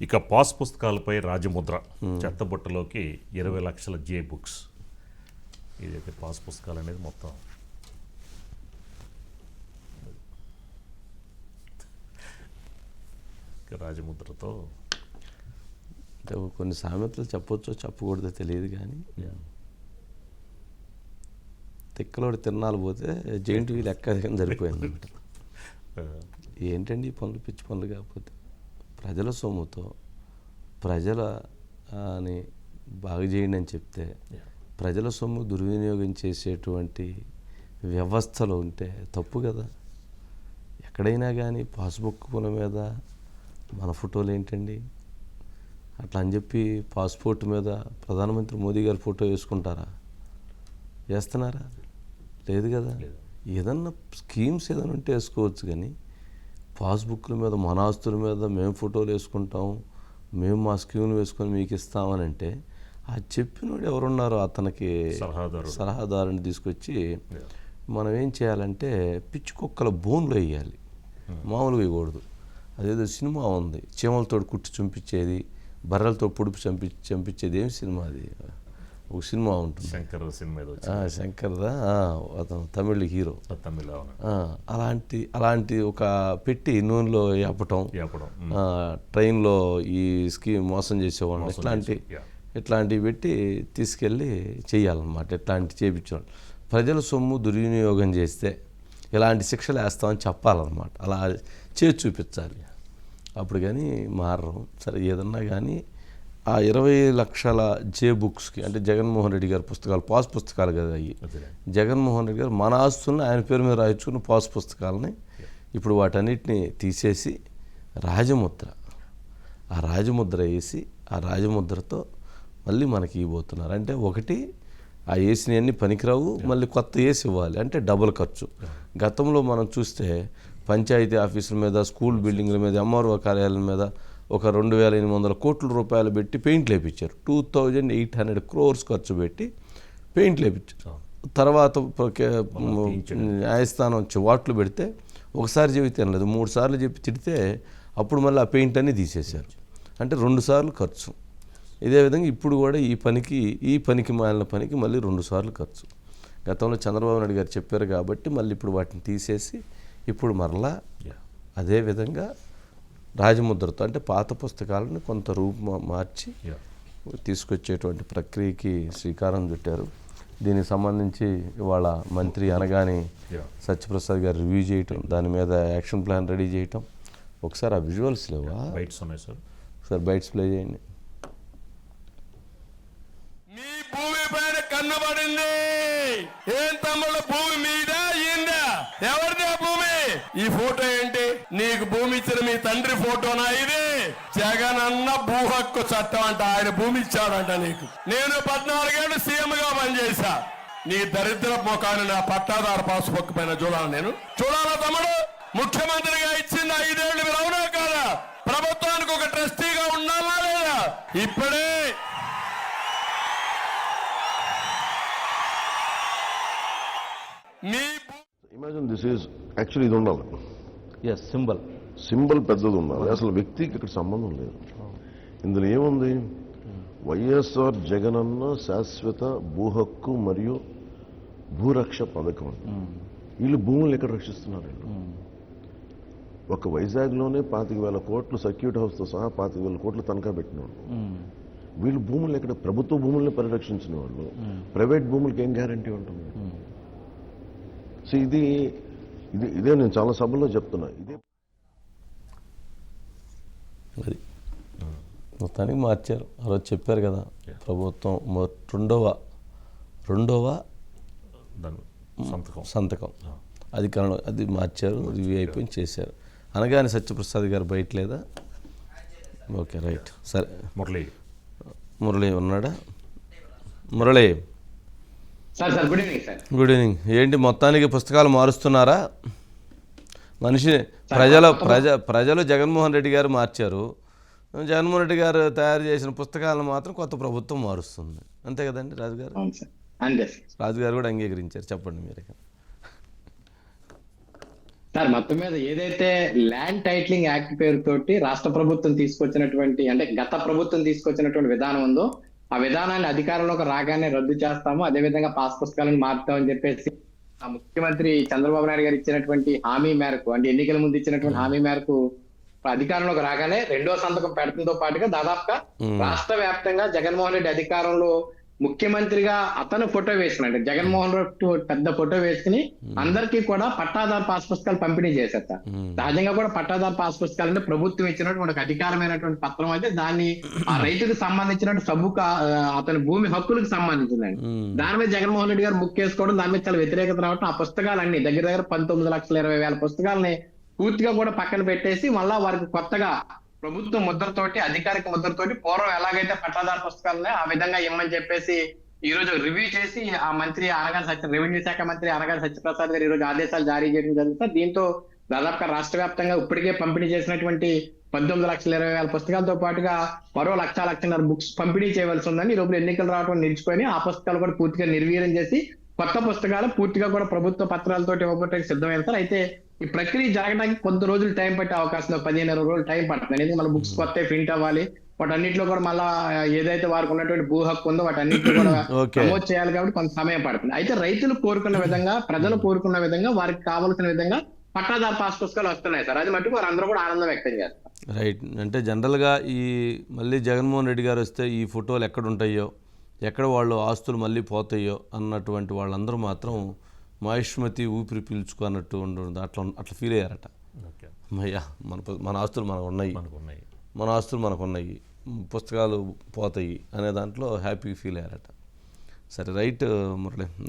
ఇక పాస్ పుస్తకాలపై రాజముద్ర చెత్తబుట్టలోకి ఇరవై లక్షల జే బుక్స్ ఇదైతే పాస్ పుస్తకాలు అనేది మొత్తం. రాజముద్రతో కొన్ని సామెతలు చెప్పొచ్చో చెప్పకూడదో తెలియదు కానీ తిక్కలోడి తిరణాలు పోతే జైంట్ వీల్ అనమాట ఆ, ఏంటండి ఈ పనులు పిచ్చి పనులు కాకపోతే? ప్రజల సొమ్ముతో ప్రజల అని బాగు చేయండి అని చెప్తే ప్రజల సొమ్ము దుర్వినియోగం చేసేటువంటి వ్యవస్థలు ఉంటే తప్పు కదా. ఎక్కడైనా కానీ పాస్బుక్ల మీద మన ఫోటోలు ఏంటండి? అట్లా అని చెప్పి పాస్పోర్ట్ మీద ప్రధానమంత్రి మోదీ గారి ఫోటో వేసుకుంటారా? వేస్తున్నారా? లేదు కదా. ఏదన్నా స్కీమ్స్ ఏదైనా ఉంటే వేసుకోవచ్చు కానీ పాస్బుక్ల మీద మన ఆస్తుల మీద మేము ఫోటోలు వేసుకుంటాం మేము మా స్కీమ్లు వేసుకొని మీకు ఇస్తామని అంటే ఆ చెప్పినోడు ఎవరున్నారో అతనికి. సలహాదారుని తీసుకొచ్చి మనం ఏం చేయాలంటే పిచ్చి కుక్కల బోన్లు వేయాలి. మామూలుగా వేయకూడదు. అదేదో సినిమా ఉంది. చీమలతో కుట్టి చంపించేది బర్రెలతో పొడుపు చంపి చంపించేది ఏం సినిమా అది? ఒక సినిమా ఉంటుంది. శంకర్ సినిమా శంకర్దా అతను తమిళ హీరో. తమిళ అలాంటి అలాంటి ఒక పెట్టి నూనెలో ఆ, ట్రైన్లో ఈ స్కీమ్ మోసం చేసేవాళ్ళు ఇట్లాంటి. ఇట్లాంటివి పెట్టి తీసుకెళ్ళి చేయాలన్నమాట ఇట్లాంటి చేయించాలి ప్రజల సొమ్ము దుర్వినియోగం చేస్తే ఇలాంటి శిక్షలు వేస్తామని చెప్పాలన్నమాట. అలా చేసి చూపించాలి. అప్పుడు కానీ మారరు. సరే ఏదన్నా కానీ ఆ ఇరవై లక్షల జే బుక్స్కి అంటే జగన్మోహన్ రెడ్డి గారి పుస్తకాలు పాస్ పుస్తకాలు కదా అవి జగన్మోహన్ రెడ్డి గారు మన ఆస్తులను ఆయన పేరు మీద రాయించుకున్న పాస్ పుస్తకాలని ఇప్పుడు వాటన్నిటిని తీసేసి రాజముద్ర. ఆ రాజముద్ర వేసి ఆ రాజముద్రతో మళ్ళీ మనకి ఇవ్వబోతున్నారు. అంటే ఒకటి ఆ వేసినవన్నీ పనికిరావు మళ్ళీ కొత్త వేసి ఇవ్వాలి. అంటే డబుల్ ఖర్చు. గతంలో మనం చూస్తే పంచాయతీ ఆఫీసుల మీద స్కూల్ బిల్డింగ్ల మీద ఎంఆర్ఓ కార్యాలయం మీద ఒక రెండు వేల ఎనిమిది వందల కోట్ల రూపాయలు పెట్టి పెయింట్లు వేయించారు two thousand eight hundred crores ఖర్చు పెట్టి పెయింట్లు వేయించారు తర్వాత న్యాయస్థానం చివాట్లు పెడితే ఒకసారి చెబితే లేదు మూడు సార్లు చెప్పి తిడితే అప్పుడు మళ్ళీ ఆ పెయింట్ అన్ని తీసేశారు. అంటే రెండు సార్లు ఖర్చు. ఇదే విధంగా ఇప్పుడు కూడా ఈ పనికి ఈ పనికి మాలిన పనికి మళ్ళీ రెండు సార్లు ఖర్చు. గతంలో చంద్రబాబు నాయుడు గారు చెప్పారు కాబట్టి మళ్ళీ ఇప్పుడు వాటిని తీసేసి ఇప్పుడు మరలా. అదే విధంగా రాజముద్రతో అంటే పాత పుస్తకాలను కొంత రూపు మార్చి. తీసుకొచ్చేటువంటి ప్రక్రియకి శ్రీకారం చుట్టారు. దీనికి సంబంధించి ఇవాళ మంత్రి అనగానే. సత్యప్రసాద్ గారు రివ్యూ చేయటం దాని మీద యాక్షన్ ప్లాన్ రెడీ చేయటం. ఒకసారి ఆ విజువల్స్ లేవా? బైట్స్ ఉన్నాయి సార్. ఒకసారి బైట్స్ ప్లే చేయండి. మీ భూమి పైన కన్నబడింది. ఏం తమ్ముడు భూమి మీద ఇందా ఎవరిది ఆ భూమి? ఈ ఫోటో నీకు భూమి ఇచ్చిన మీ తండ్రి ఫోటోనా ఇది? జగన్ అన్న భూ హక్కు చట్టం అంట ఆయన భూమి ఇచ్చాడంట నీకు. నేను పద్నాలుగేళ్ళు సీఎం గా పనిచేశా. నీ దరిద్ర ముఖాన్ని నా పట్టాదారు పాస్ బుక్ పైన చూడాలి నేను. చూడాలా తమ్ముడు? ముఖ్యమంత్రిగా ఇచ్చింది ఐదేళ్ళు మీరు అవునా కాదా? ప్రభుత్వానికి ఒక ట్రస్టీగా ఉండాలా లేదా? ఇప్పుడే. మీ ఇమాజిన్ దిస్ ఈజ్ యాక్చువల్లీ ఇది ఉండాలి. ఎస్ సింబల్ సింబల్ పెద్దది ఉండాలి. అసలు వ్యక్తికి ఇక్కడ సంబంధం లేదు. ఇందులో ఏముంది? వైఎస్ఆర్ జగనన్న శాశ్వత భూ హక్కు మరియు భూరక్ష పథకం. వీళ్ళు భూములు ఎక్కడ రక్షిస్తున్నారు వీళ్ళు? ఒక వైజాగ్లోనే పాతిక వేల కోట్లు సర్క్యూట్ హౌస్తో సహా పాతిక వేల కోట్లు తనఖా పెట్టిన వాళ్ళు వీళ్ళు భూములు ఎక్కడ ప్రభుత్వ భూముల్ని పరిరక్షించిన వాళ్ళు ప్రైవేట్ భూములకి ఏం గ్యారంటీ ఉంటుంది? సో ఇది ఇది ఇదే నేను చాలా సభల్లో చెప్తున్నా. ఇదే అది మొత్తానికి మార్చారు. ఆ రోజు చెప్పారు కదా ప్రభుత్వం రెండవ రెండవ దాని సంతకం. సంతకం. అధికారం అది మార్చారు రివ్యూ అయిపోయి చేశారు. అనగానే సత్యప్రసాద్ గారు బయట లేదా ఓకే రైట్. సరే. మురళి. మురళి ఉన్నాడా? Murali. Sir sir good evening sir. Good evening. ఏంటి మొత్తానికి పుస్తకాలు మారుస్తున్నారా? మనిషి ప్రజల ప్రజ ప్రజలు జగన్మోహన్ రెడ్డి గారు మార్చారు. జగన్మోహన్ రెడ్డి గారు తయారు చేసిన పుస్తకాలను మాత్రం కొత్త ప్రభుత్వం మారుస్తుంది. అంతే కదండి రాజుగారు? అంతే రాజుగారు కూడా అంగీకరించారు. చెప్పండి మీరు. సార్ మొత్తం మీద ఏదైతే ల్యాండ్ టైటిలింగ్ యాక్ట్ పేరుతోటి రాష్ట్ర ప్రభుత్వం తీసుకొచ్చినటువంటి అంటే గత ప్రభుత్వం తీసుకొచ్చినటువంటి విధానం ఉందో ఆ విధానాన్ని అధికారంలోకి రాగానే రద్దు చేస్తాము. అదే విధంగా పాస్ పుస్తకాలను మారుతామని చెప్పేసి ఆ ముఖ్యమంత్రి చంద్రబాబు నాయుడు గారు ఇచ్చినటువంటి హామీ మేరకు అంటే ఎన్నికల ముందు ఇచ్చినటువంటి హామీ మేరకు అధికారంలోకి రాగానే రెండో సంతకం పెడతంతో పాటుగా దాదాపుగా రాష్ట్ర వ్యాప్తంగా జగన్మోహన్ రెడ్డి అధికారంలో ముఖ్యమంత్రిగా అతను ఫోటో వేసుకుని అంటే జగన్మోహన్ రెడ్డి పెద్ద ఫోటో వేసుకుని అందరికీ కూడా పట్టాదారు పాస్ పుస్తకాలు పంపిణీ చేసేట సహజంగా కూడా పట్టాదారు పాస్ పుస్తకాలు అంటే ప్రభుత్వం ఇచ్చినటువంటి అధికారమైనటువంటి పత్రం అయితే దాన్ని ఆ రైతుకు సంబంధించినట్టు సబ్బుకు అతని భూమి హక్కులకు సంబంధించిందండి. దాని మీద జగన్మోహన్ రెడ్డి గారు బుక్ చేసుకోవడం దాని మీద చాలా వ్యతిరేకత రావడం ఆ పుస్తకాలన్నీ దగ్గర దగ్గర పంతొమ్మిది లక్షల ఇరవై వేల పుస్తకాలని పూర్తిగా కూడా పక్కన పెట్టేసి మళ్ళా వారికి కొత్తగా ప్రభుత్వ ముద్రతోటి అధికారిక ముద్రతోటి పూర్వం ఎలాగైతే పట్టాదారు పుస్తకాలు ఆ విధంగా ఇమ్మని చెప్పేసి ఈ రోజు రివ్యూ చేసి ఆ మంత్రి అనగాని సత్య రెవెన్యూ శాఖ మంత్రి అనగాని సత్యప్రసాద్ గారు ఈ రోజు ఆదేశాలు జారీ చేయడం జరుగుతుంది దీంతో దాదాపుగా రాష్ట్ర వ్యాప్తంగా ఇప్పటికే పంపిణీ చేసినటువంటి పద్దెనిమిది లక్షల ఇరవై వేల పుస్తకాలతో పాటుగా మరో లక్ష లక్షన్నర బుక్స్ పంపిణీ చేయవలసి ఉందని ఈ లోపల ఎన్నికలు రావడం నిలిచిపోయి ఆ పుస్తకాలు కూడా పూర్తిగా నిర్వీర్యం చేసి కొత్త పుస్తకాలు పూర్తిగా కూడా ప్రభుత్వ పత్రాలతో ఇవ్వబట్టడానికి సిద్ధమైన సార్ అయితే ఈ ప్రక్రియ జరగడానికి కొంత రోజులు టైం పట్టే అవకాశం. పదిహేను ఇరవై రోజులు టైం పడుతుంది. ఎందుకంటే మన బుక్స్ కొత్త ప్రింట్ అవ్వాలి. వాటన్నిటిలో కూడా మళ్ళా ఏదైతే వారికి ఉన్నటువంటి భూ హక్కు ఉందో వాటన్నిటిలో కూడా. నమోదు చేయాలి కాబట్టి కొంత సమయం పడుతుంది. అయితే రైతులు కోరుకున్న విధంగా ప్రజలు కోరుకున్న విధంగా వారికి కావాల్సిన విధంగా పట్టాదారు పాస్ పుస్తకాలు వస్తున్నాయి సార్. అది మట్టుకు వారందరూ కూడా ఆనందం వ్యక్తం చేస్తారు. రైట్. అంటే జనరల్గా ఈ మళ్ళీ జగన్మోహన్ రెడ్డి గారు వస్తే ఈ ఫోటోలు ఎక్కడ ఉంటాయో ఎక్కడ వాళ్ళు ఆస్తులు మళ్ళీ పోతాయో అన్నటువంటి వాళ్ళందరూ మాత్రం మహిష్మతి ఊపిరి పీల్చుకున్నట్టు ఉండదు అట్లా అట్లా ఫీల్ అయ్యారట. అయ్యా మన మన ఆస్తులు మనకు ఉన్నాయి మన ఆస్తులు మనకు ఉన్నాయి పుస్తకాలు పోతాయి అనే దాంట్లో హ్యాపీ ఫీల్ అయ్యారట. సరే రైట్ మురళి.